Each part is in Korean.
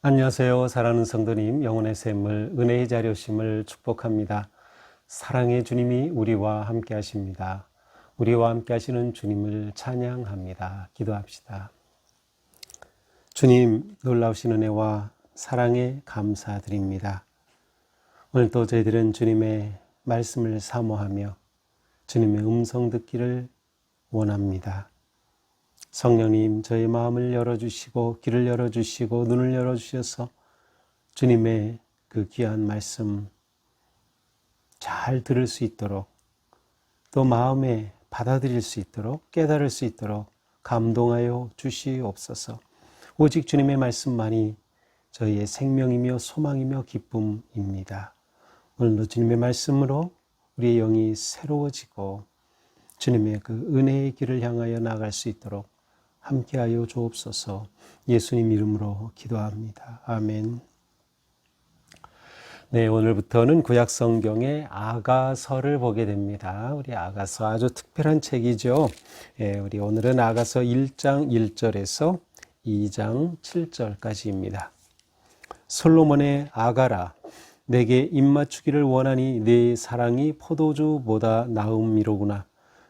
안녕하세요. 사랑하는 성도님, 영혼의 샘을 은혜의 자료심을 축복합니다. 사랑의 주님이 우리와 함께 하십니다. 우리와 함께 하시는 주님을 찬양합니다. 기도합시다. 주님, 놀라우신 은혜와 사랑에 감사드립니다. 오늘도 저희들은 주님의 말씀을 사모하며 주님의 음성 듣기를 원합니다. 성령님, 저의 마음을 열어주시고, 귀를 열어주시고, 눈을 열어주셔서 주님의 그 귀한 말씀 잘 들을 수 있도록, 또 마음에 받아들일 수 있도록, 깨달을 수 있도록 감동하여 주시옵소서. 오직 주님의 말씀만이 저희의 생명이며 소망이며 기쁨입니다. 오늘도 주님의 말씀으로 우리의 영이 새로워지고, 주님의 그 은혜의 길을 향하여 나갈 수 있도록 함께하여 주옵소서 예수님 이름으로 기도합니다. 아멘. 네, 오늘부터는 구약 성경의 아가서를 보게 됩니다. 우리 아가서 아주 특별한 책이죠. 예, 우리 오늘은 아가서 1장 1절에서 2장 7절까지입니다. 솔로몬의 아가라 내게 입맞추기를 원하니 내 사랑이 포도주보다 나음이로구나.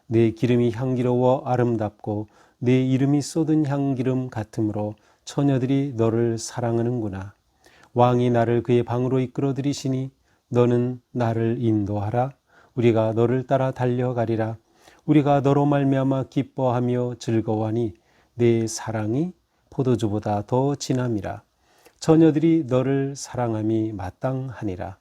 내 기름이 향기로워 아름답고 내 이름이 쏟은 향기름 같으므로 처녀들이 너를 사랑하는구나. 왕이 나를 그의 방으로 이끌어 들이시니 너는 나를 인도하라. 우리가 너를 따라 달려가리라. 우리가 너로 말미암아 기뻐하며 즐거워하니 내 사랑이 포도주보다 더 진함이라. 처녀들이 너를 사랑함이 마땅하니라.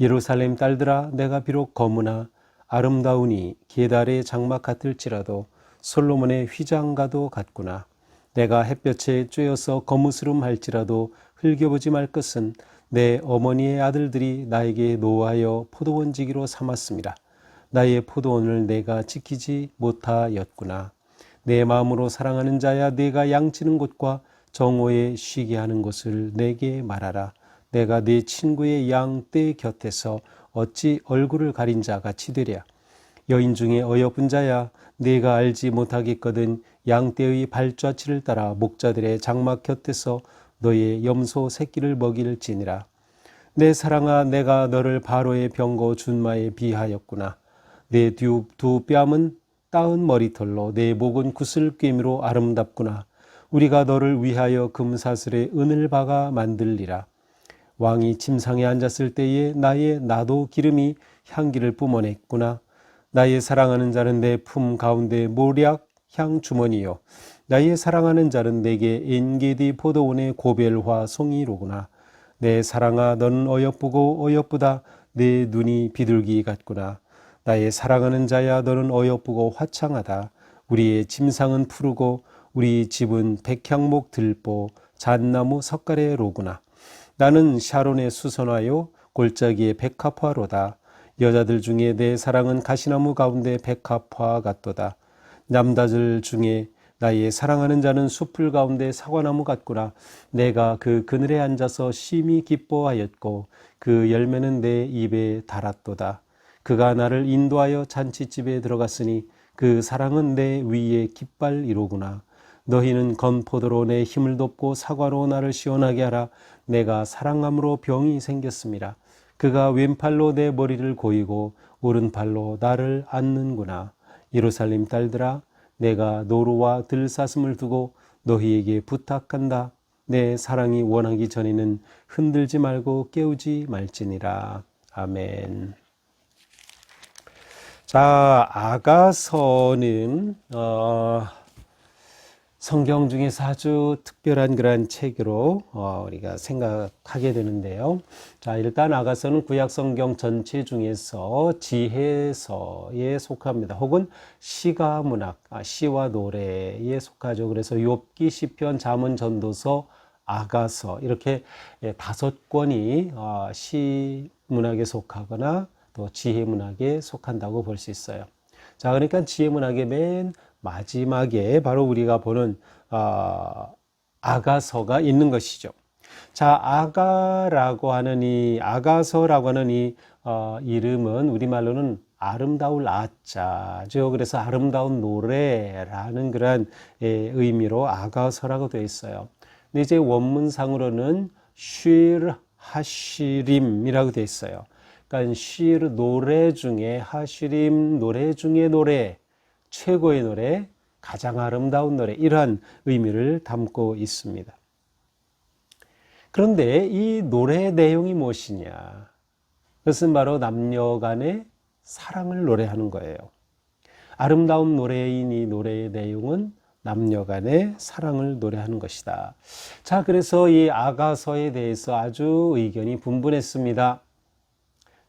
예루살렘 딸들아 내가 비록 거무나 아름다우니 계달의 장막 같을지라도 솔로몬의 휘장과도 같구나. 내가 햇볕에 쬐어서 거무스름 할지라도 흘겨보지 말 것은 내 어머니의 아들들이 나에게 노하여 포도원지기로 삼았습니다. 나의 포도원을 내가 지키지 못하였구나. 내 마음으로 사랑하는 자야 내가 양치는 곳과 정오에 쉬게 하는 곳을 내게 말하라. 내가 네 친구의 양 떼 곁에서 어찌 얼굴을 가린 자 같이 되랴. 여인 중에 어여쁜 자야 내가 알지 못하겠거든 양 떼의 발자취를 따라 목자들의 장막 곁에서 너의 염소 새끼를 먹일지니라. 내 사랑아 내가 너를 바로의 병거 준마에 비하였구나. 내 두 뺨은 따은 머리털로 내 목은 구슬 꿰미로 아름답구나. 우리가 너를 위하여 금사슬에 은을 박아 만들리라. 왕이 침상에 앉았을 때에 나의 나도 기름이 향기를 뿜어냈구나. 나의 사랑하는 자는 내 품 가운데 모략 향 주머니요. 나의 사랑하는 자는 내게 엔게디 포도원의 고별화 송이로구나. 내 사랑아 너는 어여쁘고 어여쁘다. 내 눈이 비둘기 같구나. 나의 사랑하는 자야 너는 어여쁘고 화창하다. 우리의 침상은 푸르고 우리 집은 백향목 들보 잣나무 석가래로구나. 나는 샤론의 수선화요 골짜기의 백합화로다. 여자들 중에 내 사랑은 가시나무 가운데 백합화 같도다. 남자들 중에 나의 사랑하는 자는 숲풀 가운데 사과나무 같구나. 내가 그 그늘에 앉아서 심히 기뻐하였고 그 열매는 내 입에 달았도다. 그가 나를 인도하여 잔치집에 들어갔으니 그 사랑은 내 위에 깃발이로구나. 너희는 건포도로 내 힘을 돕고 사과로 나를 시원하게 하라. 내가 사랑함으로 병이 생겼습니다. 그가 왼팔로 내 머리를 고이고 오른팔로 나를 안는구나. 예루살렘 딸들아 내가 노루와 들사슴을 두고 너희에게 부탁한다. 내 사랑이 원하기 전에는 흔들지 말고 깨우지 말지니라. 아멘. 자, 아가서는 어, 성경 중에서 아주 특별한 그러한 책으로 어, 우리가 생각하게 되는데요. 자, 일단 아가서는 구약 성경 전체 중에서 지혜서에 속합니다. 혹은 시가 문학, 아, 시와 노래에 속하죠. 그래서 욥기, 시편, 잠언, 전도서, 아가서 이렇게 예, 다섯 권이 어, 시 문학에 속하거나 또 지혜 문학에 속한다고 볼 수 있어요. 자, 그러니까 지혜 문학의 맨 마지막에 바로 우리가 보는 어, 아가서가 있는 것이죠. 자, 아가라고 하는 이 아가서라고 하는 이 어, 이름은 우리말로는 아름다울 아자죠. 그래서 아름다운 노래라는 그런 예, 의미로 아가서라고 되어 있어요. 근데 이제 원문상으로는 쉴 하시림이라고 되어 있어요. 그러니까 쉴 노래 중에 하시림 노래 중에 노래 최고의 노래 가장 아름다운 노래 이러한 의미를 담고 있습니다. 그런데 이 노래의 내용이 무엇이냐? 그것은 바로 남녀 간의 사랑을 노래하는 거예요. 아름다운 노래인 이 노래의 내용은 남녀 간의 사랑을 노래하는 것이다. 자, 그래서 이 아가서에 대해서 아주 의견이 분분했습니다.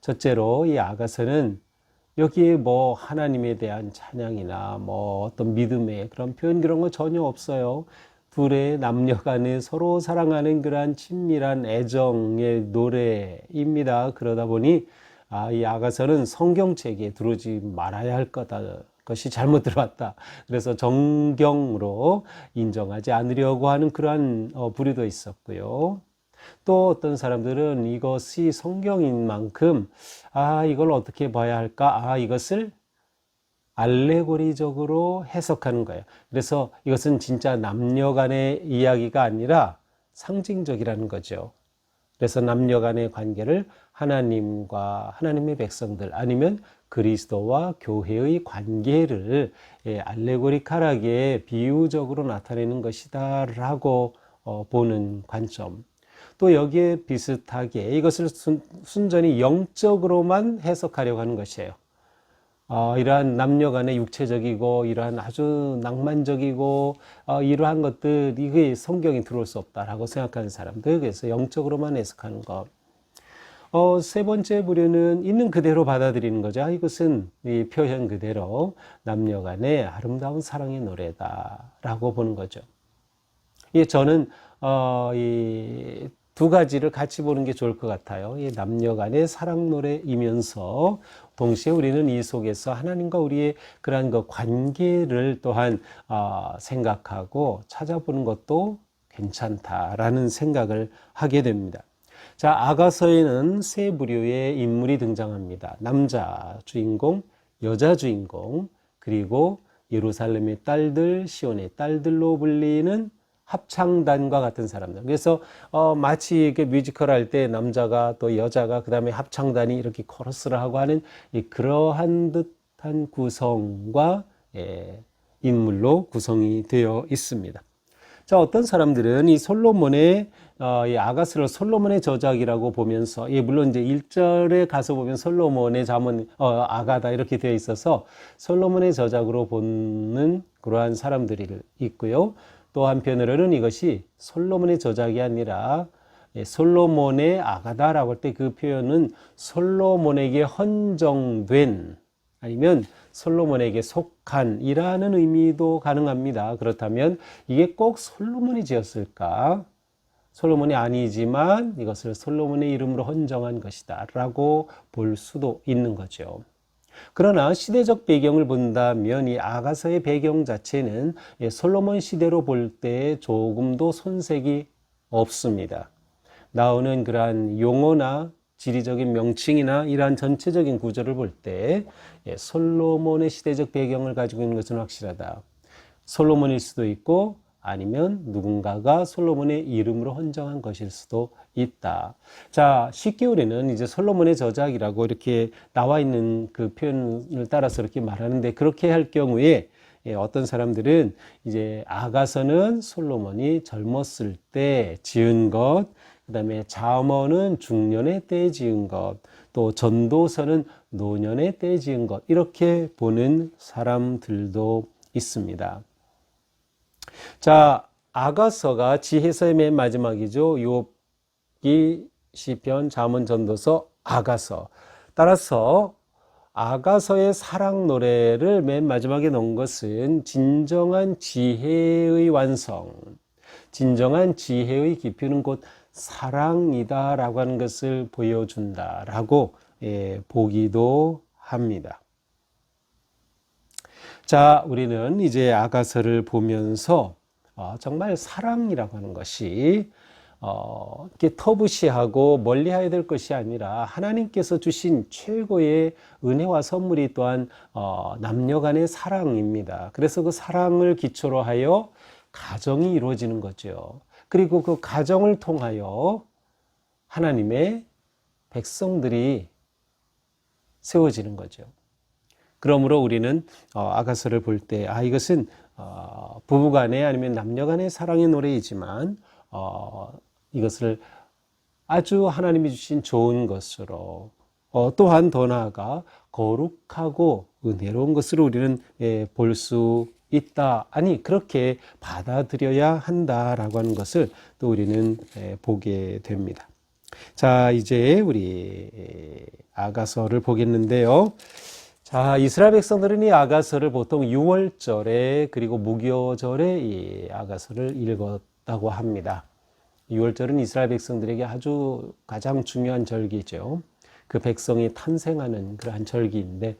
첫째로 이 아가서는 여기에 뭐 하나님에 대한 찬양이나 뭐 어떤 믿음의 그런 표현 그런 거 전혀 없어요. 둘의 남녀 간에 서로 사랑하는 그러한 친밀한 애정의 노래입니다. 그러다 보니 아, 이 아가서는 성경책에 들어오지 말아야 할 거다. 것이 잘못 들어왔다. 그래서 정경으로 인정하지 않으려고 하는 그러한 어, 부류도 있었고요. 또 어떤 사람들은 이것이 성경인 만큼 아 이걸 어떻게 봐야 할까? 아 이것을 알레고리적으로 해석하는 거예요. 그래서 이것은 진짜 남녀 간의 이야기가 아니라 상징적이라는 거죠. 그래서 남녀 간의 관계를 하나님과 하나님의 백성들 아니면 그리스도와 교회의 관계를 예, 알레고리칼하게 비유적으로 나타내는 것이다라고 어, 보는 관점. 또 여기에 비슷하게 이것을 순, 순전히 영적으로만 해석하려고 하는 것이에요. 어, 이러한 남녀 간의 육체적이고 이러한 아주 낭만적이고 어, 이러한 것들 이게 성경에 들어올 수 없다라고 생각하는 사람들 그래서 영적으로만 해석하는 것. 어, 세 번째 부류는 있는 그대로 받아들이는 거죠. 아, 이것은 이 표현 그대로 남녀 간의 아름다운 사랑의 노래다라고 보는 거죠. 예, 저는 어, 이 두 가지를 같이 보는 게 좋을 것 같아요. 이 남녀 간의 사랑 노래이면서 동시에 우리는 이 속에서 하나님과 우리의 그러한 그 관계를 또한 어, 생각하고 찾아보는 것도 괜찮다라는 생각을 하게 됩니다. 자, 아가서에는 세 부류의 인물이 등장합니다. 남자 주인공, 여자 주인공, 그리고 예루살렘의 딸들, 시온의 딸들로 불리는 합창단과 같은 사람들. 그래서 어, 마치 이게 뮤지컬 할 때 남자가 또 여자가 그 다음에 합창단이 이렇게 코러스를 하고 하는 이 그러한 듯한 구성과 예, 인물로 구성이 되어 있습니다. 자, 어떤 사람들은 이 솔로몬의 어, 이 아가스를 솔로몬의 저작이라고 보면서, 예, 물론 이제 1절에 가서 보면 솔로몬의 자문, 어, 아가다 이렇게 되어 있어서 솔로몬의 저작으로 보는 그러한 사람들이 있고요. 또 한편으로는 이것이 솔로몬의 저작이 아니라 예, 솔로몬의 아가다라고 할 때 그 표현은 솔로몬에게 헌정된 아니면 솔로몬에게 속한이라는 의미도 가능합니다. 그렇다면 이게 꼭 솔로몬이 지었을까? 솔로몬이 아니지만 이것을 솔로몬의 이름으로 헌정한 것이다 라고 볼 수도 있는 거죠. 그러나 시대적 배경을 본다면 이 아가서의 배경 자체는 솔로몬 시대로 볼 때 조금 도 손색이 없습니다. 나오는 그러한 용어나 지리적인 명칭이나 이러한 전체적인 구조를 볼때 예, 솔로몬의 시대적 배경을 가지고 있는 것은 확실하다. 솔로몬일 수도 있고 아니면 누군가가 솔로몬의 이름으로 헌정한 것일 수도 있다. 자, 쉽게 우리는 이제 솔로몬의 저작이라고 이렇게 나와 있는 그 표현을 따라서 이렇게 말하는데 그렇게 할 경우에 예, 어떤 사람들은 이제 아가서는 솔로몬이 젊었을 때 지은 것, 그 다음에 잠언은 중년의 때에 지은 것, 또 전도서는 노년의 때에 지은 것, 이렇게 보는 사람들도 있습니다. 자, 아가서가 지혜서의 맨 마지막이죠. 욥기, 시편, 잠언, 전도서, 아가서. 따라서 아가서의 사랑 노래를 맨 마지막에 넣은 것은 진정한 지혜의 완성, 진정한 지혜의 깊이는 곧 사랑이다라고 하는 것을 보여준다라고 예, 보기도 합니다. 자, 우리는 이제 아가서를 보면서 어, 정말 사랑이라고 하는 것이 어, 이렇게 터부시하고 멀리 해야 될 것이 아니라 하나님께서 주신 최고의 은혜와 선물이 또한 어, 남녀 간의 사랑입니다. 그래서 그 사랑을 기초로 하여 가정이 이루어지는 거죠. 그리고 그 가정을 통하여 하나님의 백성들이 세워지는 거죠. 그러므로 우리는 어, 아가서를 볼 때, 아, 이것은 어, 부부간의 아니면 남녀간의 사랑의 노래이지만, 어, 이것을 아주 하나님이 주신 좋은 것으로, 어, 또한 더 나아가 거룩하고 은혜로운 것으로 우리는 예, 볼수 있다. 아니, 그렇게 받아들여야 한다라고 하는 것을 또 우리는 예, 보게 됩니다. 자, 이제 우리 아가서를 보겠는데요. 자, 이스라엘 백성들은 이 아가서를 보통 6월절에 그리고 무교절에 이 아가서를 읽었다고 합니다. 6월절은 이스라엘 백성들에게 아주 가장 중요한 절기죠. 그 백성이 탄생하는 그러한 절기인데,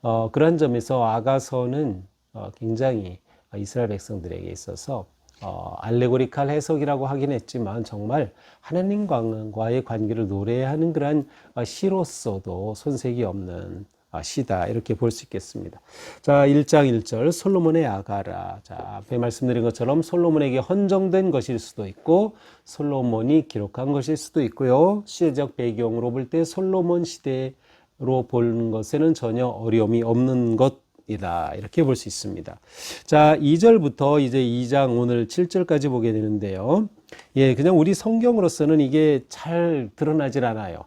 어, 그런 점에서 아가서는 어, 굉장히 이스라엘 백성들에게 있어서 어, 알레고리칼 해석이라고 하긴 했지만 정말 하나님과의 관계를 노래하는 그러한 어, 시로서도 손색이 없는 아, 시다 이렇게 볼 수 있겠습니다. 자, 1장 1절 솔로몬의 아가라. 자, 앞에 말씀드린 것처럼 솔로몬에게 헌정된 것일 수도 있고 솔로몬이 기록한 것일 수도 있고요. 시대적 배경으로 볼 때 솔로몬 시대로 보는 것에는 전혀 어려움이 없는 것 이다. 이렇게 볼 수 있습니다. 자, 2절부터 이제 2장 오늘 7절까지 보게 되는데요. 예, 그냥 우리 성경으로서는 이게 잘 드러나질 않아요.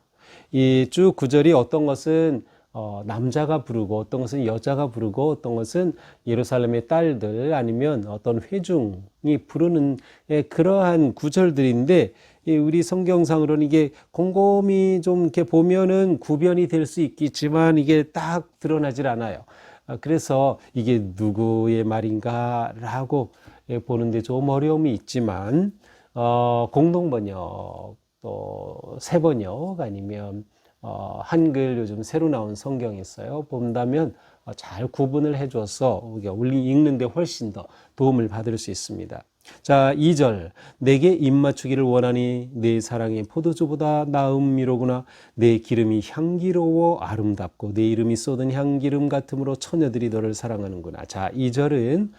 이 쭉 구절이 어떤 것은 어, 남자가 부르고 어떤 것은 여자가 부르고 어떤 것은 예루살렘의 딸들 아니면 어떤 회중이 부르는 예, 그러한 구절들인데 예, 우리 성경상으로는 이게 곰곰이 좀 이렇게 보면은 구별이 될 수 있겠지만 이게 딱 드러나질 않아요. 아, 그래서 이게 누구의 말인가라고 예, 보는데 좀 어려움이 있지만 어, 공동 번역 또 세 번역 아니면 어, 한글 요즘 새로 나온 성경이 있어요. 본다면 어, 잘 구분을 해줘서 읽는데 훨씬 더 도움을 받을 수 있습니다. 자, 2절. 내게 입맞추기를 원하니 내 사랑이 포도주보다 나음미로구나. 내 기름이 향기로워 아름답고 내 이름이 쏟은 향기름 같으므로 처녀들이 너를 사랑하는구나. 자, 2절은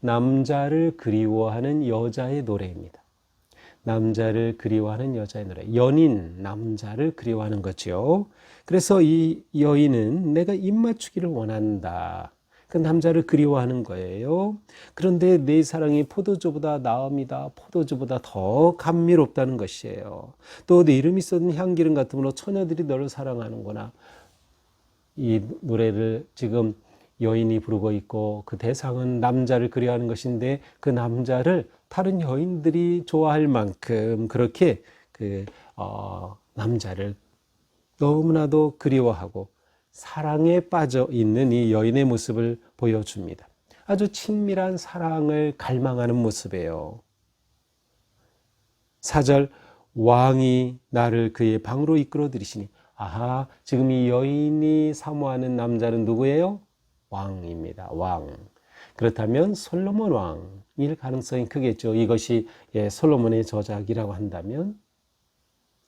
남자를 그리워하는 여자의 노래입니다. 남자를 그리워하는 여자의 노래. 연인, 남자를 그리워하는 거죠. 그래서 이 여인은 내가 입맞추기를 원한다. 그 남자를 그리워하는 거예요. 그런데 내 사랑이 포도주보다 나음이다. 포도주보다 더 감미롭다는 것이에요. 또 내 이름이 쏟은 향기름 같으므로 처녀들이 너를 사랑하는구나. 이 노래를 지금 여인이 부르고 있고 그 대상은 남자를 그리워하는 것인데 그 남자를 다른 여인들이 좋아할 만큼 그렇게 그 어, 남자를 너무나도 그리워하고 사랑에 빠져 있는 이 여인의 모습을 보여줍니다. 아주 친밀한 사랑을 갈망하는 모습이에요. 사절 왕이 나를 그의 방으로 이끌어 들이시니 아하 지금 이 여인이 사모하는 남자는 누구예요? 왕입니다. 왕. 그렇다면 솔로몬 왕일 가능성이 크겠죠. 이것이 예, 솔로몬의 저작이라고 한다면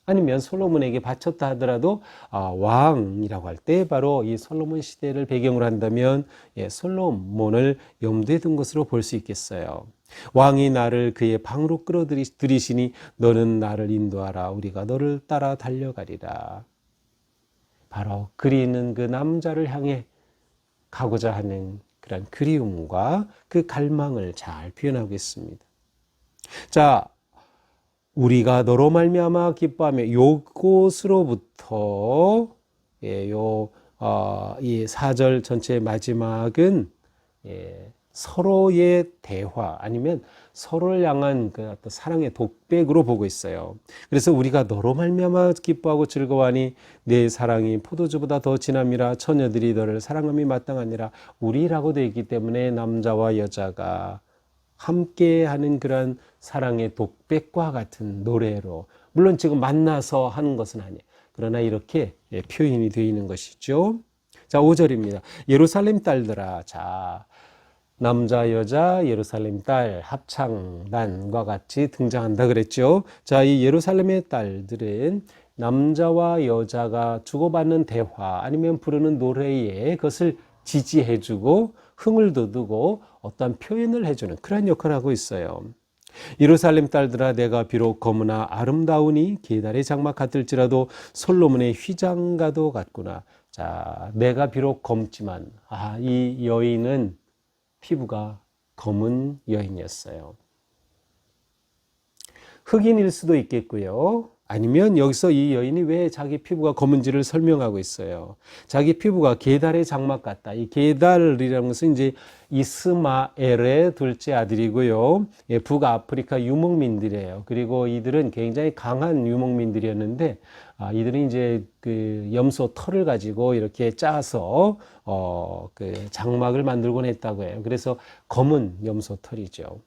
아니면 솔로몬에게 바쳤다 하더라도 아, 왕이라고 할 때 바로 이 솔로몬 시대를 배경으로 한다면 예, 솔로몬을 염두에 둔 것으로 볼 수 있겠어요. 왕이 나를 그의 방으로 끌어들이시니 너는 나를 인도하라 우리가 너를 따라 달려가리라. 바로 그리는 그 남자를 향해 가고자 하는 그런 그리움과 그 갈망을 잘 표현하고 있습니다. 자, 우리가 너로 말미암아 기뻐하며 요곳으로부터 예, 요 어, 이 사절 전체 마지막은 예, 서로의 대화 아니면 서로를 향한 그 어떤 사랑의 독백으로 보고 있어요. 그래서 우리가 너로 말미암아 기뻐하고 즐거워하니 내 사랑이 포도주보다 더 진함이라 처녀들이 너를 사랑함이 마땅하니라 우리라고 되어 있기 때문에 남자와 여자가 함께 하는 그런 사랑의 독백과 같은 노래로 물론 지금 만나서 하는 것은 아니에요. 그러나 이렇게 예, 표현이 되어 있는 것이죠. 자, 5절입니다. 예루살렘 딸들아, 자, 남자, 여자, 예루살렘 딸, 합창단과 같이 등장한다 그랬죠. 자, 이 예루살렘의 딸들은 남자와 여자가 주고받는 대화 아니면 부르는 노래에 그것을 지지해주고 흥을 돋우고 어떤 표현을 해주는 그런 역할을 하고 있어요. 예루살렘 딸들아 내가 비록 검으나 아름다우니 계달의 장막 같을지라도 솔로몬의 휘장과도 같구나. 자, 내가 비록 검지만 아, 이 여인은 피부가 검은 여인이었어요. 흑인일 수도 있겠고요. 아니면 여기서 이 여인이 왜 자기 피부가 검은지를 설명하고 있어요. 자기 피부가 게달의 장막 같다. 이 게달이라는 것은 이제 이스마엘의 둘째 아들이고요. 예, 북아프리카 유목민들이에요. 그리고 이들은 굉장히 강한 유목민들이었는데 아, 이들은 이제 그 염소 털을 가지고 이렇게 짜서 어, 그 장막을 만들곤 했다고 해요. 그래서 검은 염소 털이죠.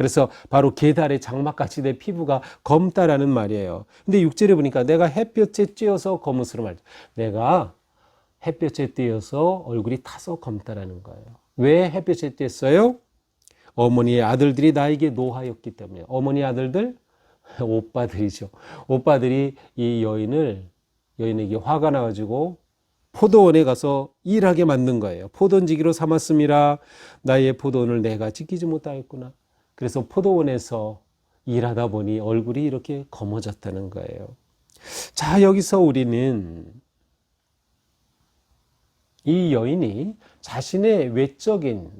그래서 바로 게달의 장막같이 내 피부가 검다라는 말이에요. 근데 육절에 보니까 내가 햇볕에 쬐어서 검은스러 말. 내가 햇볕에 쬐어서 얼굴이 타서 검다라는 거예요. 왜 햇볕에 쬐어요? 어머니의 아들들이 나에게 노하였기 때문에. 어머니 아들들 오빠들이죠. 오빠들이 이 여인을 여인에게 화가 나가지고 포도원에 가서 일하게 만든 거예요. 포도원지기로 삼았음이라 나의 포도원을 내가 지키지 못하였구나. 그래서 포도원에서 일하다 보니 얼굴이 이렇게 검어졌다는 거예요. 자, 여기서 우리는 이 여인이 자신의 외적인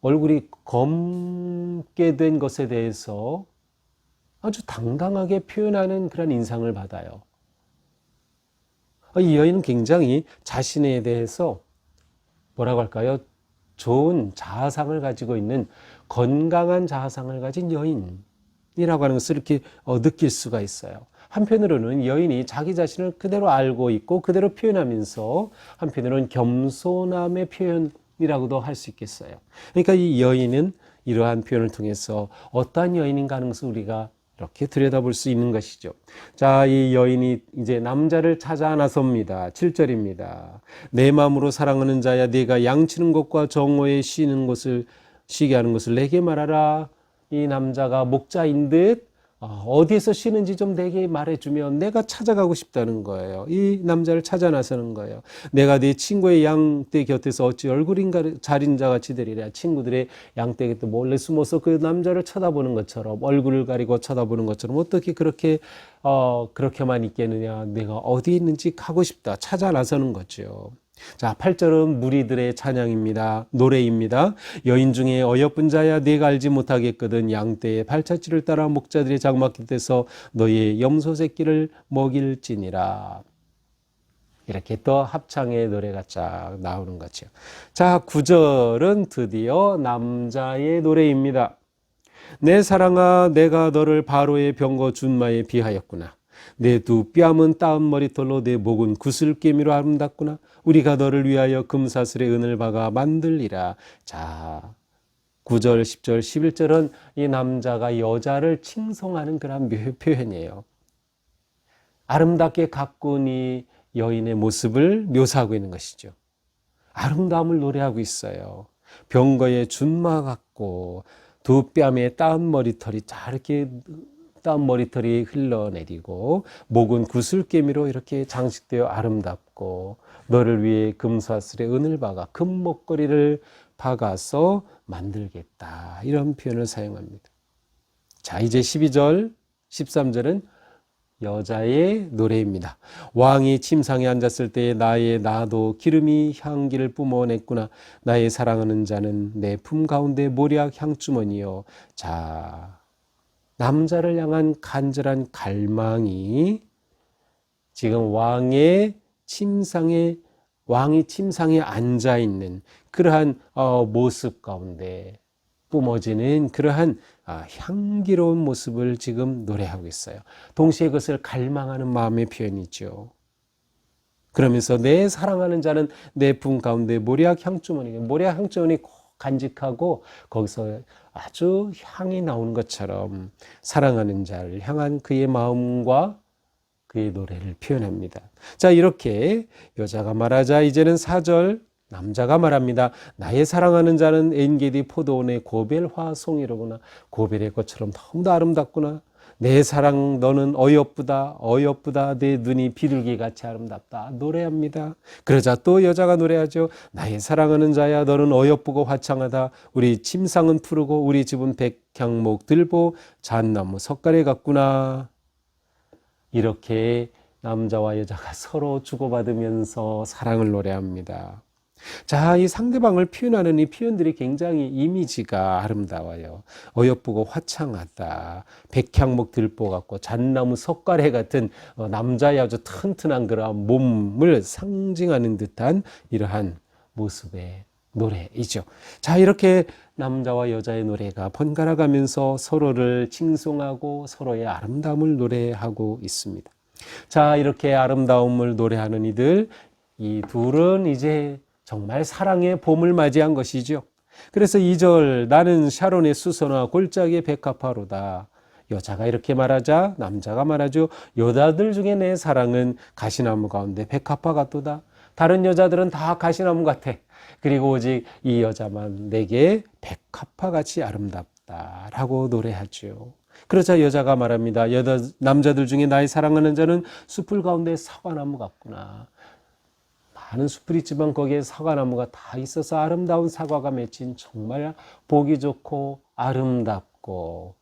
얼굴이 검게 된 것에 대해서 아주 당당하게 표현하는 그런 인상을 받아요. 이 여인은 굉장히 자신에 대해서 뭐라고 할까요? 좋은 자아상을 가지고 있는 건강한 자아상을 가진 여인이라고 하는 것을 이렇게 어, 느낄 수가 있어요. 한편으로는 여인이 자기 자신을 그대로 알고 있고 그대로 표현하면서 한편으로는 겸손함의 표현이라고도 할 수 있겠어요. 그러니까 이 여인은 이러한 표현을 통해서 어떠한 여인인가 하는 것을 우리가 이렇게 들여다볼 수 있는 것이죠. 자, 이 여인이 이제 남자를 찾아 나섭니다. 7절입니다. 내 마음으로 사랑하는 자야 네가 양치는 것과 정오에 쉬는 것을 쉬게 하는 것을 내게 말하라. 이 남자가 목자인 듯 어, 어디에서 쉬는지 좀 내게 말해주면 내가 찾아가고 싶다는 거예요. 이 남자를 찾아 나서는 거예요. 내가 네 친구의 양떼 곁에서 어찌 얼굴인가 자린자 같이 되리라. 친구들의 양떼 곁에 몰래 숨어서 그 남자를 쳐다보는 것처럼 얼굴을 가리고 쳐다보는 것처럼 어떻게 그렇게 어, 그렇게만 있겠느냐. 내가 어디 있는지 가고 싶다. 찾아 나서는 거죠. 자, 8절은 무리들의 찬양입니다. 노래입니다. 여인 중에 어여쁜 자야 내가 알지 못하겠거든 양떼의 발자취를 따라 목자들의 장막 곁에서 너의 염소 새끼를 먹일지니라. 이렇게 또 합창의 노래가 쫙 나오는 거죠. 자, 9절은 드디어 남자의 노래입니다. 내 사랑아 내가 너를 바로의 병거 준마에 비하였구나. 내 두 뺨은 따은 머리털로 내 목은 구슬깨미로 아름답구나. 우리가 너를 위하여 금사슬의 은을 박아 만들리라. 자, 9절, 10절, 11절은 이 남자가 여자를 칭송하는 그런 표현이에요. 아름답게 가꾼 이 여인의 모습을 묘사하고 있는 것이죠. 아름다움을 노래하고 있어요. 병거에 준마 같고 두 뺨에 따은 머리털이 잘 이렇게 따은 머리털이 흘러내리고 목은 구슬깨미로 이렇게 장식되어 아름답고 너를 위해 금사슬에 은을 박아 금 목걸이를 박아서 만들겠다. 이런 표현을 사용합니다. 자, 이제 12절, 13절은 여자의 노래입니다. 왕이 침상에 앉았을 때 나의 나도 기름이 향기를 뿜어냈구나. 나의 사랑하는 자는 내 품 가운데 모략 향주머니요. 자, 남자를 향한 간절한 갈망이 지금 왕의 침상에 왕이 침상에 앉아 있는 그러한 어, 모습 가운데 뿜어지는 그러한 아, 향기로운 모습을 지금 노래하고 있어요. 동시에 그것을 갈망하는 마음의 표현이죠. 그러면서 내 사랑하는 자는 내품 가운데 모략 향주머니, 모략 향주머니 간직하고 거기서 아주 향이 나오는 것처럼 사랑하는 자를 향한 그의 마음과 그의 노래를 표현합니다. 자, 이렇게 여자가 말하자 이제는 4절 남자가 말합니다. 나의 사랑하는 자는 엔게디 포도원의 고벨 화 송이로구나. 고벨의 꽃처럼 너무도 아름답구나. 내 사랑 너는 어여쁘다 어여쁘다 내 눈이 비둘기 같이 아름답다 노래합니다. 그러자 또 여자가 노래하죠. 나의 사랑하는 자야 너는 어여쁘고 화창하다. 우리 침상은 푸르고 우리 집은 백향목 들보 잣나무 석가래 같구나. 이렇게 남자와 여자가 서로 주고받으면서 사랑을 노래합니다. 자, 이 상대방을 표현하는 이 표현들이 굉장히 이미지가 아름다워요. 어여쁘고 화창하다. 백향목 들보 같고 잣나무 석가래 같은 어, 남자의 아주 튼튼한 그런 몸을 상징하는 듯한 이러한 모습의 노래이죠. 자, 이렇게 남자와 여자의 노래가 번갈아 가면서 서로를 칭송하고 서로의 아름다움을 노래하고 있습니다. 자, 이렇게 아름다움을 노래하는 이들, 이 둘은 이제 정말 사랑의 봄을 맞이한 것이죠. 그래서 2절 나는 샤론의 수서나 골짜기의 백합화로다. 여자가 이렇게 말하자 남자가 말하죠. 여자들 중에 내 사랑은 가시나무 가운데 백합화 같도다. 다른 여자들은 다 가시나무 같아. 그리고 오직 이 여자만 내게 백합화 같이 아름답다라고 노래하죠. 그러자 여자가 말합니다. 여자 남자들 중에 나의 사랑하는 자는 숲을 가운데 사과나무 같구나. 많은 숲이 있지만 거기에 사과나무가 다 있어서 아름다운 사과가 맺힌 정말 보기 좋고 아름답고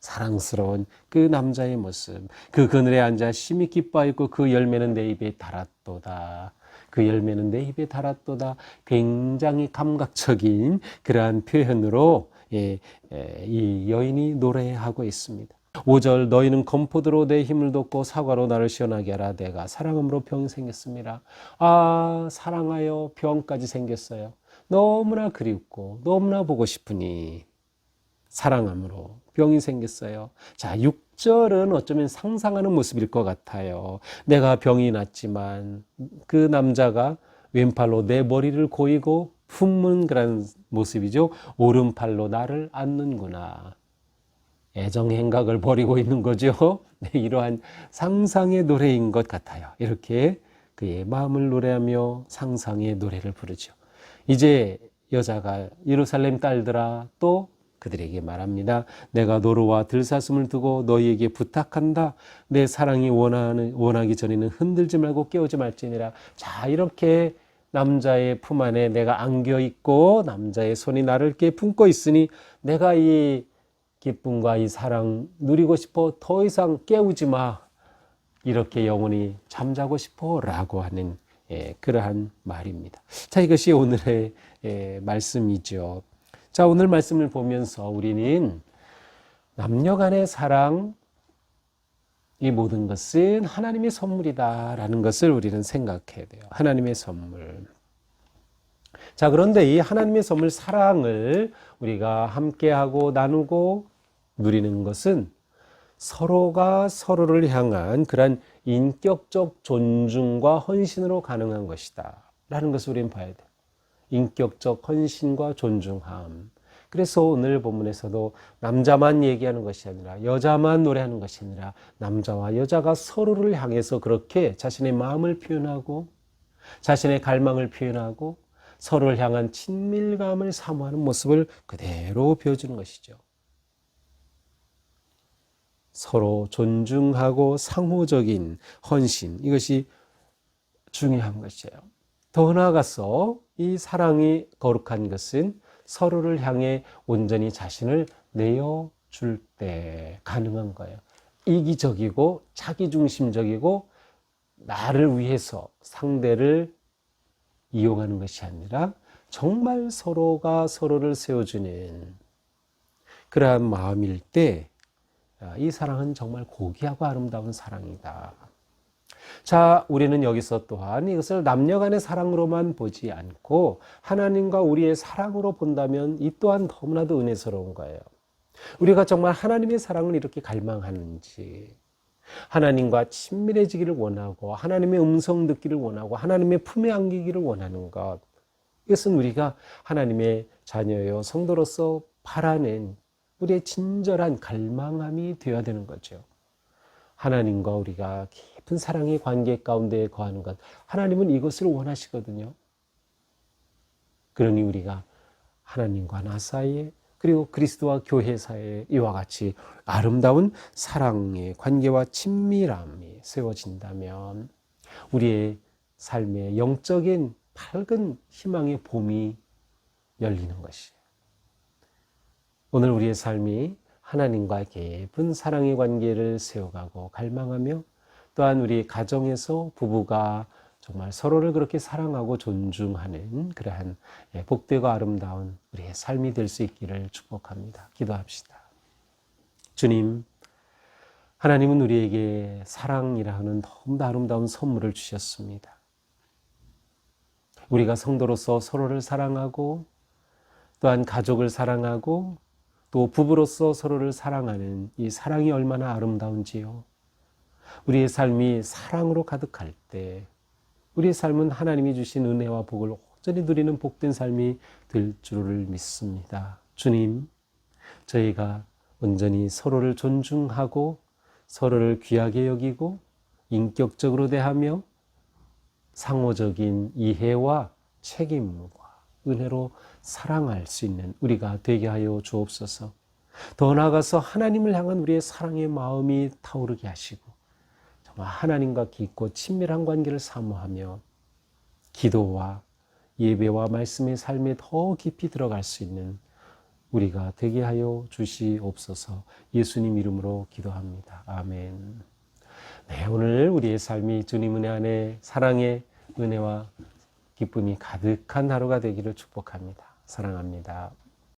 사랑스러운 그 남자의 모습. 그 그늘에 앉아 심히 기뻐 있고 그 열매는 내 입에 달았도다. 그 열매는 내 입에 달았도다. 굉장히 감각적인 그러한 표현으로 예, 예, 이 여인이 노래하고 있습니다. 5절 너희는 건포도로 내 힘을 돋고 사과로 나를 시원하게 하라 내가 사랑함으로 병이 생겼습니다. 아 사랑하여 병까지 생겼어요. 너무나 그립고 너무나 보고 싶으니 사랑함으로 병이 생겼어요. 자 6절은 어쩌면 상상하는 모습일 것 같아요. 내가 병이 났지만 그 남자가 왼팔로 내 머리를 고이고 품는 그런 모습이죠. 오른팔로 나를 안는구나. 애정 행각을 벌이고 있는 거죠. 네, 이러한 상상의 노래인 것 같아요. 이렇게 그의 마음을 노래하며 상상의 노래를 부르죠. 이제 여자가 예루살렘 딸들아 또 그들에게 말합니다. 내가 노루와 들사슴을 두고 너희에게 부탁한다. 내 사랑이 원하는, 원하기 전에는 흔들지 말고 깨우지 말지니라. 자, 이렇게 남자의 품 안에 내가 안겨 있고 남자의 손이 나를 이렇게 품고 있으니 내가 이 기쁨과 이 사랑 누리고 싶어 더 이상 깨우지 마. 이렇게 영원히 잠자고 싶어 라고 하는 예, 그러한 말입니다. 자, 이것이 오늘의 예, 말씀이죠. 자, 오늘 말씀을 보면서 우리는 남녀 간의 사랑, 이 모든 것은 하나님의 선물이다라는 것을 우리는 생각해야 돼요. 하나님의 선물. 자, 그런데 이 하나님의 선물 사랑을 우리가 함께하고 나누고 누리는 것은 서로가 서로를 향한 그러한 인격적 존중과 헌신으로 가능한 것이다. 라는 것을 우리는 봐야 돼요. 인격적 헌신과 존중함. 그래서 오늘 본문에서도 남자만 얘기하는 것이 아니라 여자만 노래하는 것이 아니라 남자와 여자가 서로를 향해서 그렇게 자신의 마음을 표현하고 자신의 갈망을 표현하고 서로를 향한 친밀감을 사모하는 모습을 그대로 보여주는 것이죠. 서로 존중하고 상호적인 헌신 이것이 중요한 것이에요. 더 나아가서 이 사랑이 거룩한 것은 서로를 향해 온전히 자신을 내어 줄 때 가능한 거예요. 이기적이고 자기중심적이고 나를 위해서 상대를 이용하는 것이 아니라 정말 서로가 서로를 세워주는 그러한 마음일 때 이 사랑은 정말 고귀하고 아름다운 사랑이다. 자, 우리는 여기서 또한 이것을 남녀 간의 사랑으로만 보지 않고 하나님과 우리의 사랑으로 본다면 이 또한 너무나도 은혜스러운 거예요. 우리가 정말 하나님의 사랑을 이렇게 갈망하는지, 하나님과 친밀해지기를 원하고, 하나님의 음성 듣기를 원하고, 하나님의 품에 안기기를 원하는 것. 이것은 우리가 하나님의 자녀요, 성도로서 바라는 우리의 친절한 갈망함이 되어야 되는 거죠. 하나님과 우리가 깊은 사랑의 관계 가운데 거하는 것. 하나님은 이것을 원하시거든요. 그러니 우리가 하나님과 나 사이에 그리고 그리스도와 교회 사이에 이와 같이 아름다운 사랑의 관계와 친밀함이 세워진다면 우리의 삶의 영적인 밝은 희망의 봄이 열리는 것이에요. 오늘 우리의 삶이 하나님과 깊은 사랑의 관계를 세워가고 갈망하며 또한 우리 가정에서 부부가 정말 서로를 그렇게 사랑하고 존중하는 그러한 예, 복되고 아름다운 우리의 삶이 될 수 있기를 축복합니다. 기도합시다. 주님, 하나님은 우리에게 사랑이라 하는 너무 아름다운 선물을 주셨습니다. 우리가 성도로서 서로를 사랑하고 또한 가족을 사랑하고 또 부부로서 서로를 사랑하는 이 사랑이 얼마나 아름다운지요. 우리의 삶이 사랑으로 가득할 때 우리의 삶은 하나님이 주신 은혜와 복을 온전히 누리는 복된 삶이 될 줄을 믿습니다. 주님, 저희가 온전히 서로를 존중하고 서로를 귀하게 여기고 인격적으로 대하며 상호적인 이해와 책임과 은혜로 사랑할 수 있는 우리가 되게 하여 주옵소서. 더 나아가서 하나님을 향한 우리의 사랑의 마음이 타오르게 하시고 정말 하나님과 깊고 친밀한 관계를 사모하며 기도와 예배와 말씀의 삶에 더 깊이 들어갈 수 있는 우리가 되게 하여 주시옵소서 예수님 이름으로 기도합니다. 아멘. 네, 오늘 우리의 삶이 주님 은혜 안에 사랑의 은혜와 기쁨이 가득한 하루가 되기를 축복합니다. 사랑합니다.